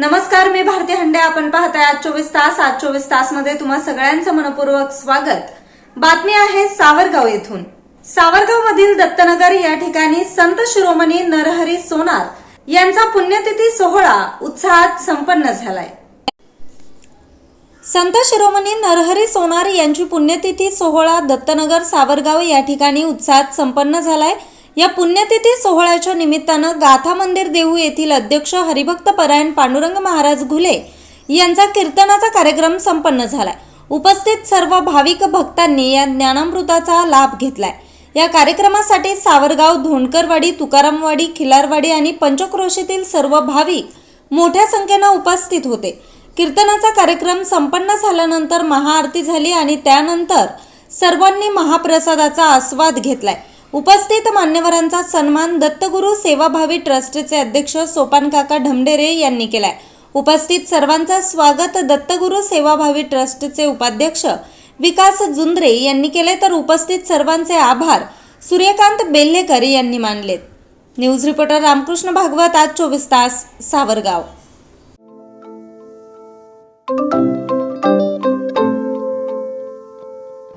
नमस्कार मी भारतीय हंडे. आपण पाहताय आज चोवीस तास. आज चोवीस तासमध्ये तुम्हा सगळ्यांचं मनपूर्वक स्वागत. बातमी आहे सावरगाव येथून. सावरगाव मधील दत्तनगर या ठिकाणी संत शिरोमणी नरहरी सोनार यांचा पुण्यतिथी सोहळा उत्साहात संपन्न झालाय. संत शिरोमणी नरहरी सोनार यांची पुण्यतिथी सोहळा दत्तनगर सावरगाव या ठिकाणी उत्साहात संपन्न झालाय. या पुण्यतिथी सोहळ्याच्या निमित्तानं गाथा मंदिर देऊ येथील अध्यक्ष हरिभक्त परायण पांडुरंग महाराज घुले यांचा कीर्तनाचा कार्यक्रम संपन्न झालाय. उपस्थित सर्व भाविक भक्तांनी या ज्ञानामृताचा लाभ घेतलाय. या कार्यक्रमासाठी सावरगाव धोंडकरवाडी तुकारामवाडी खिलारवाडी आणि पंचक्रोशीतील सर्व भाविक मोठ्या संख्येनं उपस्थित होते. कीर्तनाचा कार्यक्रम संपन्न झाल्यानंतर महाआरती झाली आणि त्यानंतर सर्वांनी महाप्रसादाचा आस्वाद घेतलाय. उपस्थित मान्यवरांचा सन्मान दत्तगुरू सेवाभावी ट्रस्टचे अध्यक्ष सोपानकाका ढमडेरे यांनी केलाय. उपस्थित सर्वांचा स्वागत दत्तगुरू सेवाभावी ट्रस्टचे उपाध्यक्ष विकास जुंद्रे यांनी केले तर उपस्थित सर्वांचे आभार सूर्यकांत बेल्हेकर यांनी मानलेत. न्यूज रिपोर्टर रामकृष्ण भागवत आज चोवीस तास सावरगाव.